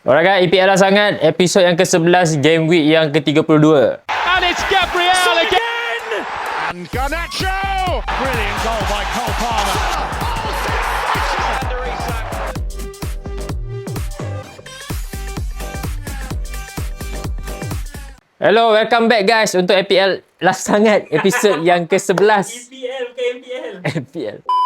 Alright guys, EPL lah sangat. Episod yang ke-11, game week yang ke-32. And it's Gabriel again! And Garnacho! Brilliant goal by Cole Palmer. Hello, welcome back guys untuk EPL last sangat. Episod yang ke-11. EPL bukan MPL. EPL.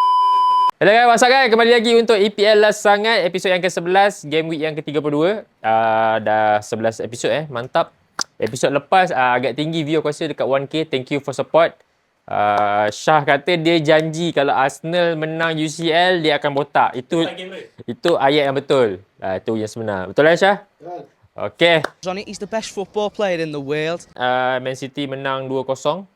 Hello guys, what's up guys? Kembali lagi untuk EPL last sangat. Episod yang ke-11, game week yang ke-32. Uh, dah 11 episod eh, mantap. Episod lepas uh, agak tinggi view aku rasa dekat 1k. Thank you for support. Uh, Syah kata dia janji kalau Arsenal menang UCL dia akan botak. Itu itu ayat yang betul. Uh, itu yang sebenar. Betul lah Syah? Betul. Okay. it. He's the best football player in the world. uh, Man City menang 2-0.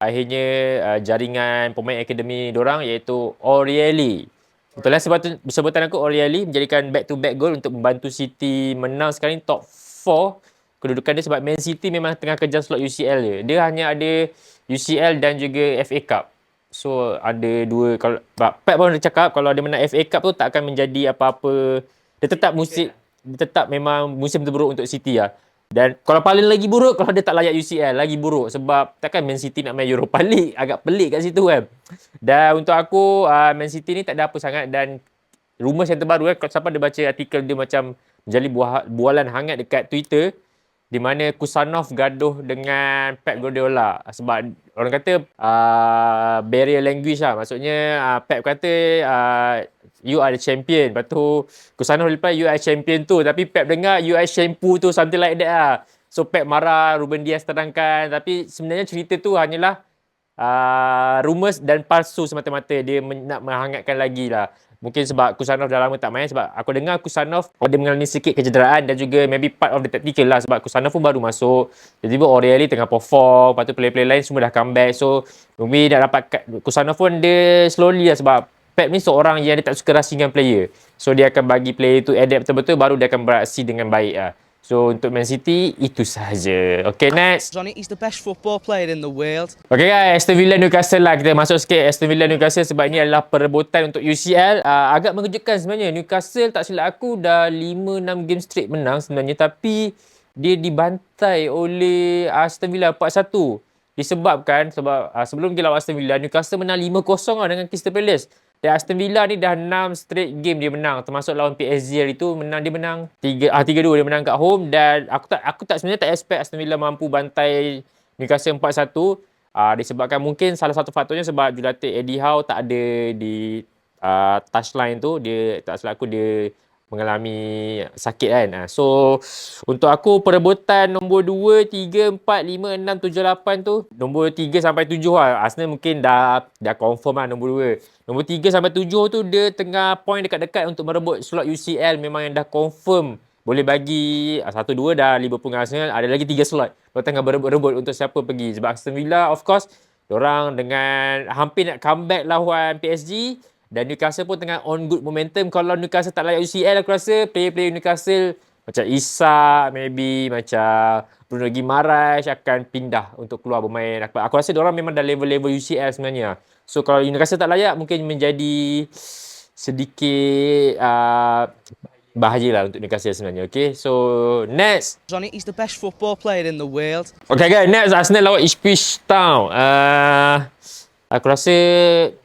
Akhirnya uh, jaringan pemain akademi dorang iaitu Orieli. Betul lah sebab sebutan aku Orieli menjadikan back to back goal untuk membantu City menang sekarang top 4 kedudukan dia sebab Man City memang tengah kejar slot UCL dia. Dia hanya ada UCL dan juga FA Cup. So ada dua kalau Pep pun ada cakap kalau dia menang FA Cup tu tak akan menjadi apa-apa. Dia tetap musim dia tetap memang musim terburuk untuk City lah. Dan kalau paling lagi buruk kalau dia tak layak UCL lagi buruk. Sebab takkan Man City nak main Europa League. Agak pelik kat situ kan. Dan untuk aku uh, Man City ni tak ada apa sangat. Dan rumours yang terbaru kan siapa ada baca artikel dia macam menjadi bualan hangat dekat Twitter di mana Kusanov gaduh dengan Pep Guardiola. Sebab orang kata uh, barrier language lah. Maksudnya uh, Pep kata uh, you are the champion. Lepas tu Kusanov reply you are champion tu. Tapi Pep dengar you are shampoo tu something like that lah. So Pep marah Ruben Dias terangkan. Tapi sebenarnya cerita tu hanyalah uh, rumours dan palsu semata-mata. Dia men- nak menghangatkan lagi lah Mungkin sebab Kusanov dah lama tak main sebab aku dengar Kusanov ada mengalami sikit kecederaan dan juga maybe part of the tactical lah sebab Kusanov pun baru masuk. Tiba-tiba Orieli tengah perform, lepas tu player-player lain semua dah comeback. So, maybe dah dapat Kusanov pun dia slowly lah sebab Pep ni seorang yang dia tak suka rasingan player. So, dia akan bagi player tu adapt betul-betul baru dia akan beraksi dengan baik lah. So, untuk Man City, itu sahaja. Okay, next. it. He's the best football player in the world. Okay guys, Aston Villa Newcastle lah. Kita masuk sikit Aston Villa Newcastle sebab ini adalah perebutan untuk UCL. Uh, agak mengejutkan sebenarnya. Newcastle tak silap aku dah 5-6 game straight menang sebenarnya. Tapi dia dibantai oleh Aston Villa 4-1. Disebabkan sebab uh, sebelum dia lawan Aston Villa, Newcastle menang 5-0 lah dengan Crystal Palace. Dan Aston Villa ni dah 6 straight game dia menang. Termasuk lawan PSG hari tu menang dia menang 3 ah 3-2 dia menang kat home. Dan aku tak aku tak sebenarnya tak expect Aston Villa mampu bantai Newcastle 4-1 uh, disebabkan mungkin salah satu faktornya sebab jurulatih Eddie Howe tak ada di uh, touchline tu. Dia tak salah aku dia mengalami sakit kan. Uh, so untuk aku perebutan nombor 2, 3, 4, 5, 6, 7, 8 tu nombor 3 sampai 7 lah. Arsenal mungkin dah dah confirm lah nombor 2. Nombor 3 sampai 7 tu dia tengah point dekat-dekat untuk merebut slot UCL memang yang dah confirm boleh bagi ah, satu dua dah Liverpool dengan Arsenal ada lagi tiga slot. Mereka tengah berebut-rebut untuk siapa pergi sebab Aston Villa of course orang dengan hampir nak comeback lawan PSG dan Newcastle pun tengah on good momentum. Kalau Newcastle tak layak UCL aku rasa player-player Newcastle macam Isak maybe macam Bruno Guimaraes akan pindah untuk keluar bermain. Aku, aku rasa orang memang dah level-level UCL sebenarnya. So kalau Newcastle tak layak mungkin menjadi sedikit uh, bahaya lah untuk Newcastle sebenarnya. Okay, so next. it. He's the best football player in the world. Okay guys, next Arsenal lawan Ipswich Town. Uh, aku rasa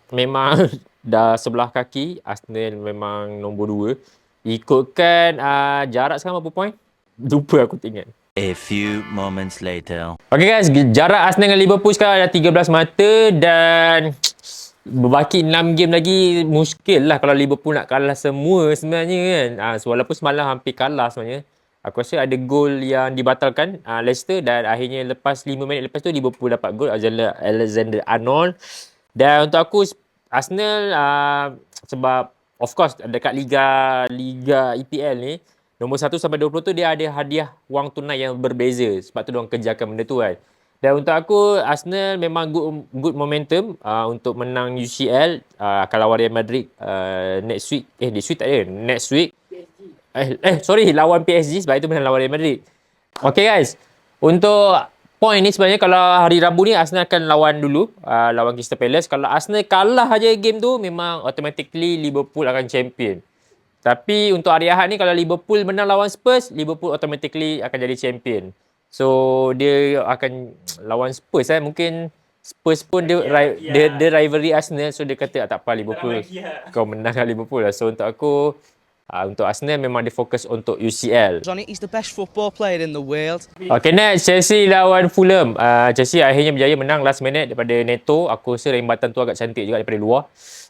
memang dah sebelah kaki. Arsenal memang nombor 2. Ikutkan uh, jarak sekarang berapa point? Lupa aku tengok. A few moments later. Okay guys, jarak Arsenal dengan Liverpool sekarang ada 13 mata dan berbaki 6 game lagi muskil lah kalau Liverpool nak kalah semua sebenarnya kan. Ah, so, walaupun semalam hampir kalah sebenarnya. Aku rasa ada gol yang dibatalkan uh, Leicester dan akhirnya lepas 5 minit lepas tu Liverpool dapat gol Alexander Arnold. Dan untuk aku Arsenal uh, sebab of course dekat liga liga EPL ni nombor 1 sampai 20 tu dia ada hadiah wang tunai yang berbeza sebab tu diorang kerjakan benda tu kan. Dan untuk aku Arsenal memang good good momentum uh, untuk menang UCL uh, akan lawan Real Madrid uh, next week. Eh this week tak ada. Next week. Eh, eh sorry lawan PSG sebab itu menang lawan Real Madrid. Okay guys. Untuk point ni sebenarnya kalau hari Rabu ni Arsenal akan lawan dulu uh, lawan Crystal Palace. Kalau Arsenal kalah aja game tu memang automatically Liverpool akan champion. Tapi untuk hari Ahad ni kalau Liverpool menang lawan Spurs, Liverpool automatically akan jadi champion. So dia akan lawan Spurs eh mungkin Spurs pun dia, ri- dia, dia rivalry Arsenal so dia kata "Ah, tak apa Liverpool. Kau menang dengan Liverpool lah. So untuk aku uh, untuk Arsenal memang dia fokus untuk UCL. It, he's the best football player in the world. Okay next Chelsea lawan Fulham. Uh, Chelsea akhirnya berjaya menang last minute daripada Neto. Aku rasa rembatan tu agak cantik juga daripada luar.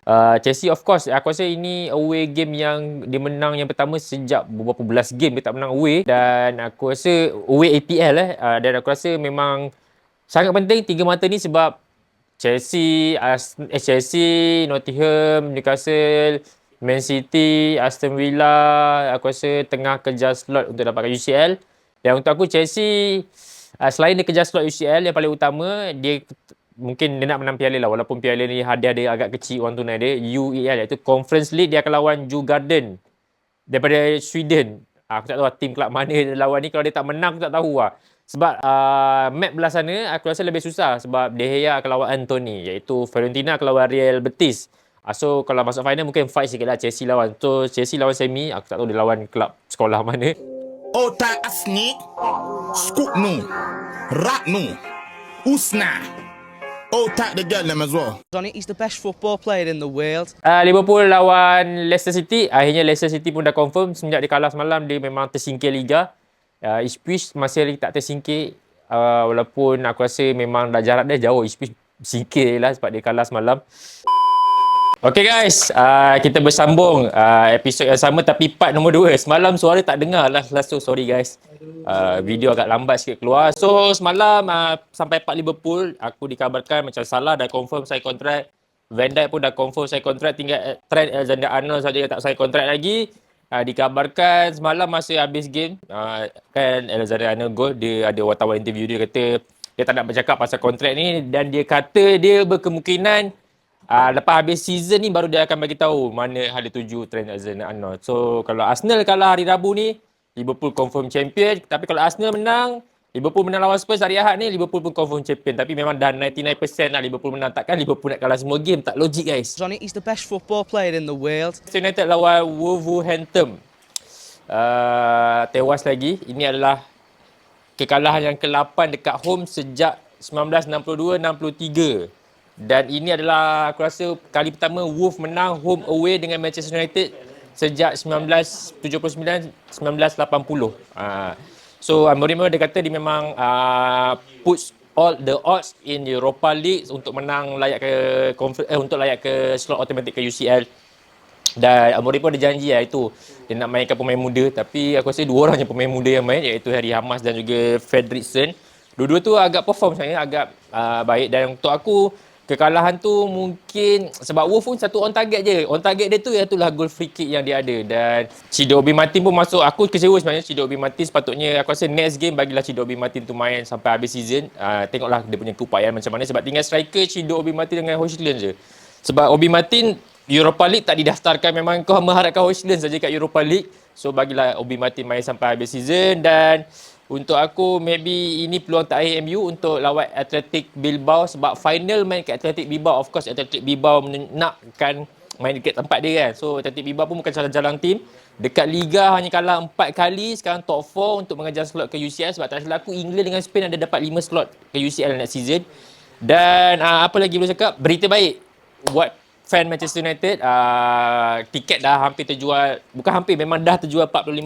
Uh, Chelsea of course aku rasa ini away game yang dia menang yang pertama sejak beberapa belas game dia tak menang away dan aku rasa away APL eh uh, dan aku rasa memang sangat penting tiga mata ni sebab Chelsea, eh, Chelsea, Nottingham, Newcastle, Man City, Aston Villa, aku rasa tengah kejar slot untuk dapatkan UCL. Dan untuk aku Chelsea uh, selain dia kejar slot UCL yang paling utama dia mungkin dia nak menang piala lah walaupun piala ni hadiah dia agak kecil wang tunai dia UEL iaitu Conference League dia akan lawan Djurgården daripada Sweden. Ah, Aku tak tahu lah tim kelab mana dia lawan ni kalau dia tak menang aku tak tahu lah. Sebab uh, map belah sana aku rasa lebih susah sebab De Gea akan lawan Anthony iaitu Fiorentina akan lawan Real Betis. Uh, so kalau masuk final mungkin fight sikit lah Chelsea lawan. So Chelsea lawan semi aku tak tahu dia lawan kelab sekolah mana. Otak asnik, skuknu, raknu, usna. Otak the girl them as well. He's the best football player in the world. Uh, Liverpool lawan Leicester City. Akhirnya Leicester City pun dah confirm semenjak dia kalah semalam dia memang tersingkir liga. Uh, Ipswich masih lagi tak tersingkir uh, walaupun aku rasa memang dah jarak dia jauh Ipswich singkir lah sebab dia kalah semalam. Okay guys, uh, kita bersambung uh, episod yang sama tapi part nombor 2. Semalam suara tak dengar lah. Last so sorry guys. Uh, video agak lambat sikit keluar. So semalam uh, sampai part Liverpool, aku dikabarkan macam salah dah confirm saya kontrak. Van Dijk pun dah confirm saya kontrak. Tinggal uh, Trent Alexander-Arnold saja yang tak saya kontrak lagi. Uh, dikabarkan semalam masa habis game, uh, kan Alexander-Arnold gol, dia ada wartawan interview dia kata dia tak nak bercakap pasal kontrak ni dan dia kata dia berkemungkinan uh, lepas habis season ni baru dia akan bagi tahu mana hal dia tuju Trent Alexander-Arnold. So kalau Arsenal kalah hari Rabu ni, Liverpool confirm champion. Tapi kalau Arsenal menang, Liverpool menang lawan Spurs hari Ahad ni, Liverpool pun confirm champion. Tapi memang dah 99% lah Liverpool menang. Takkan Liverpool nak kalah semua game. Tak logik guys. It, he's the best football player in the world. United lawan Wolverhampton. Uh, tewas lagi. Ini adalah kekalahan yang ke-8 dekat home sejak 1962-63. Dan ini adalah aku rasa kali pertama Wolves menang home away dengan Manchester United sejak 1979 1980. Uh, so Mourinho dia kata dia memang uh, puts all the odds in Europa League untuk menang layak ke eh, untuk layak ke slot automatic ke UCL. Dan Amorim pun ada janji lah itu dia nak mainkan pemain muda tapi aku rasa dua orang je pemain muda yang main iaitu Harry Hamas dan juga Fredrickson. Dua-dua tu agak perform sebenarnya agak uh, baik dan untuk aku kekalahan tu mungkin sebab Wolf pun satu on target je. On target dia tu iaitulah goal free kick yang dia ada dan Cido Obi Martin pun masuk. Aku kecewa sebenarnya Cido Obi Martin sepatutnya aku rasa next game bagilah Cido Obi Martin tu main sampai habis season. Uh, tengoklah dia punya keupayaan macam mana sebab tinggal striker Cido Obi Martin dengan Hoyland je. Sebab Obi Martin Europa League tak didaftarkan memang kau mengharapkan Hoyland saja kat Europa League. So bagilah Obi Martin main sampai habis season dan untuk aku maybe ini peluang terakhir MU untuk lawan Athletic Bilbao sebab final main kat Athletic Bilbao of course Athletic Bilbao nakkan main dekat tempat dia kan. So Athletic Bilbao pun bukan jalan-jalan tim. Dekat Liga hanya kalah 4 kali, sekarang top 4 untuk mengejar slot ke UCL sebab tak salah aku England dengan Spain ada dapat 5 slot ke UCL next season. Dan uh, apa lagi boleh cakap? Berita baik buat fan Manchester United. Uh, tiket dah hampir terjual, bukan hampir memang dah terjual 45,000.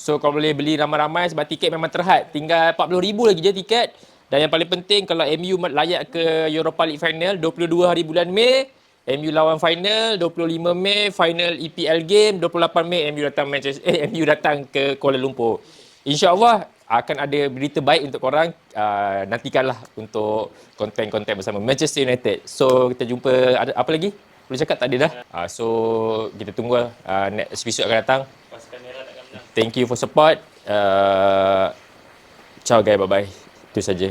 So kau boleh beli ramai-ramai sebab tiket memang terhad. Tinggal 40,000 lagi je tiket. Dan yang paling penting kalau MU layak ke Europa League final 22 hari bulan Mei, MU lawan final 25 Mei final EPL game, 28 Mei MU datang Manchester eh MU datang ke Kuala Lumpur. InsyaAllah akan ada berita baik untuk korang. Uh, nantikanlah untuk konten-konten bersama Manchester United. So kita jumpa ada apa lagi? Boleh cakap tak ada dah. Uh, so kita tunggu uh, next episode akan datang. Thank you for support. Uh, ciao guys, bye bye. Itu saja.